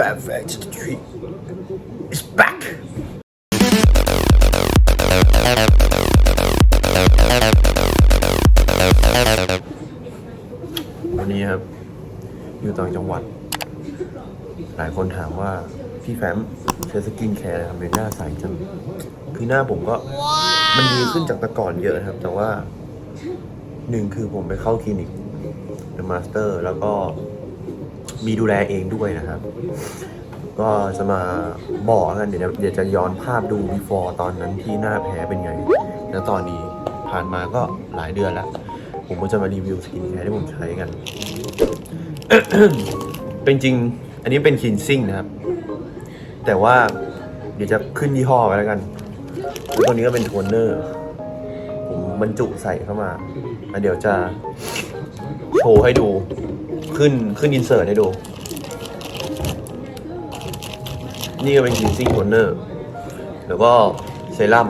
Fat Fat to the Tree is back วันนี้ครับ อยู่ต่างจังหวัด หลายคนถามว่า พี่แฟมใช้สกินแคร์อะไรทำให้หน้าใสจังคือหน้าผมก็ มันดีขึ้นจากแต่ก่อนเยอะนะครับ แต่ว่าหนึ่งคือผมไปเข้าคลินิก The Master แล้วก็ มีดูแลเองด้วยนะครับ ก็จะมาบอกกันเดี๋ยวเดี๋ยวจะย้อนภาพดู before ตอนนั้นที่หน้าแพ้เป็นไง แล้วตอนนี้ผ่านมาก็หลายเดือนแล้ว ผมก็จะมารีวิวสกินแคร์ที่ผมใช้กัน เป็นจริง อันนี้เป็นคินซิ่งนะครับ แต่ว่าเดี๋ยวจะขึ้นยี่ห้อไปแล้วกัน ตัวนี้ก็เป็นโทนเนอร์ ผมบรรจุใส่เข้ามาแล้วเดี๋ยวจะโชว์ให้ดู ขึ้นขึ้นอินเสิร์ตให้ดู นี่ก็เป็นคินซิ่งโทนเนอร์แล้วก็เซรั่ม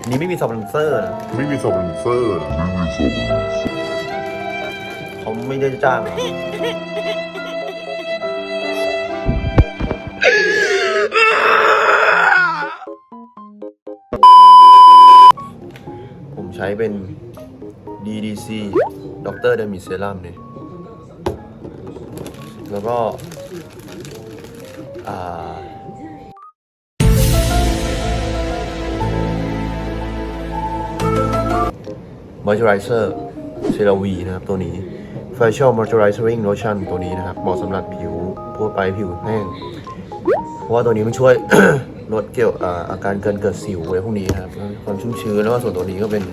อันนี้ไม่มีสปอนเซอร์นะไม่มีสปอนเซอร์ไม่มีสปอนเซอร์เขาไม่ได้จ้างผมใช้เป็น DDC ดรเดมิเซรั่มเนี่ย แล้วก็อ่า Moisturizer เซราวีนะครับตัวนี้ Facial Moisturizing Lotion ตัวนี้นะครับเหมาะสำหรับผิวทั่วไปผิวแห้ง เพราะว่าตัวนี้มันช่วยลดเกี่ยวอาอาการเกินเกิดสิวอะไรพวกนี้ครับ ความชุ่มชื้นแล้วก็ส่วนตัวนี้ก็เป็น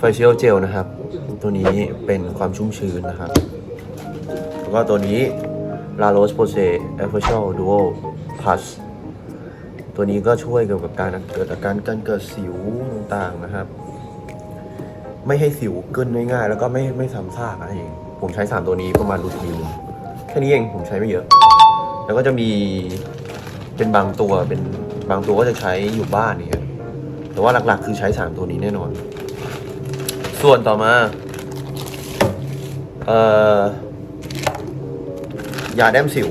Facial Gel นะครับ ตัวนี้เป็นความชุ่มชื้นนะครับ ก็ตัวนี้ La Roche Posay Facial Duo Plus ตัวนี้ก็ช่วยเกี่ยวกับการเกิดอาการการเกิดสิวต่างๆนะครับ ไม่ให้สิวเกินง่ายๆ แล้วก็ไม่ไม่ซ้ำซากอะไรเองผมใช้ 3 ตัวนี้ประมาณรูทีนแค่นี้เองผมใช้ไม่เยอะ แล้วก็จะมีเป็นบางตัวเป็นบางตัวก็จะใช้อยู่บ้านนี่แต่ว่าหลักๆ คือใช้ 3 ตัวนี้แน่นอน ส่วนต่อมา เอ่อ ยาแดมสิว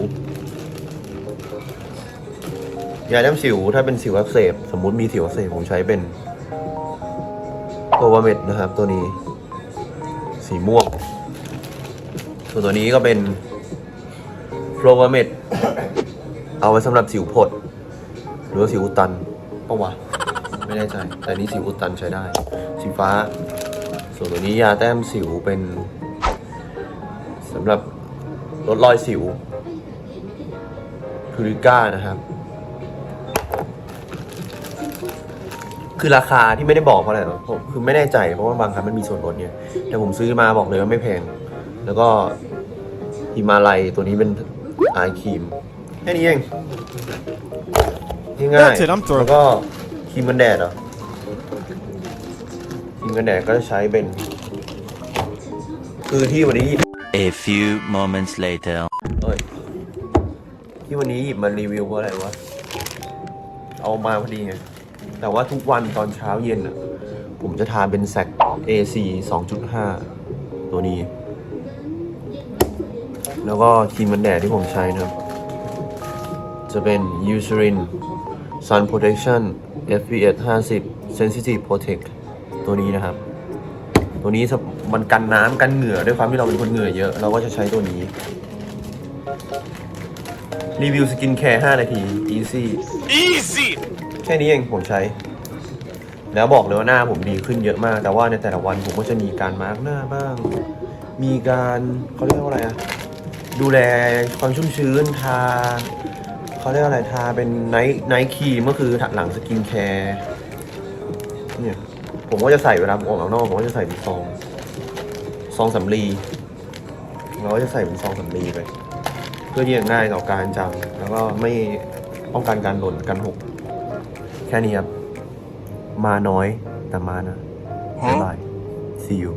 ยาแดมสิวถ้าเป็นสิวอักเสบสมมุติมีสิวอักเสบผมใช้เป็นโควาเมดนะครับ ตัวนี้ สีม่วง ส่วนตัวนี้ก็เป็นโฟลวาเมดเอาไว้สำหรับสิวผด หรือว่าสิวอุดตันปะวะไม่แน่ใจ แต่นนี้สิวอุดตันใช้ได้ สีฟ้า ส่วนตัวนี้ยาแต้มสิวเป็นสำหรับ ลดรอยสิวพูริก้านะครับ คือราคาที่ไม่ได้บอกเพราะอะไรหรอกผมคือไม่แน่ใจเพราะว่าบางครั้งมันมีส่วนลดเนี่ย แต่ผมซื้อมาบอกเลยว่าไม่แพง แล้วก็ฮิมาลัยตัวนี้เป็นไอครีมแค่นี้เองง่าย That's it, I'm ๆ through. แล้วก็ครีมกันแดดเหรอครีมกันแดดก็จะใช้เป็น คือที่วันนี้ A few moments later. เอ้ยที่วันนี้หยิบมารีวิวเพราะอะไรวะ เอามาพอดีไง แต่ว่าทุกวันตอนเช้าเย็นอะ ผมจะทานเป็นแซก AC 2.5 ตัวนี้ แล้วก็ครีมกันแดดที่ผมใช้นะครับ จะเป็น Eucerin Sun Protection FPS 50 Sensitive Protect ตัวนี้นะครับ ตัวนี้มันกันน้ำกันเหงื่อด้วยความที่เราเป็นคนเหงื่อเยอะ เราก็จะใช้ตัวนี้ รีวิวสกินแคร์5นาที easy Easy! แค่นี้เองผมใช้ แล้วบอกเลยว่าหน้าผมดีขึ้นเยอะมาก แต่ว่าในแต่ละวันผมก็จะมีการมาร์กหน้าบ้าง มีการเขาเรียกว่าอะไรอะดูแลความชุ่มชื้นทาเขาเรียกว่าอะไรทาเป็นไนท์ไนท์ครีมก็คือหลังสกินแคร์เนี่ย ผมก็จะใส่เวลาผมออกข้างนอกผมก็จะใส่เป็นซอง ซองสำลีเราก็จะใส่เป็นซองสำลีไป เพื่อที่จะง่ายต่อการจำแล้วก็ไม่ป้องกันการหล่นกันหก แค่นี้ครับ มาน้อยแต่มานะบ๊ายบาย see you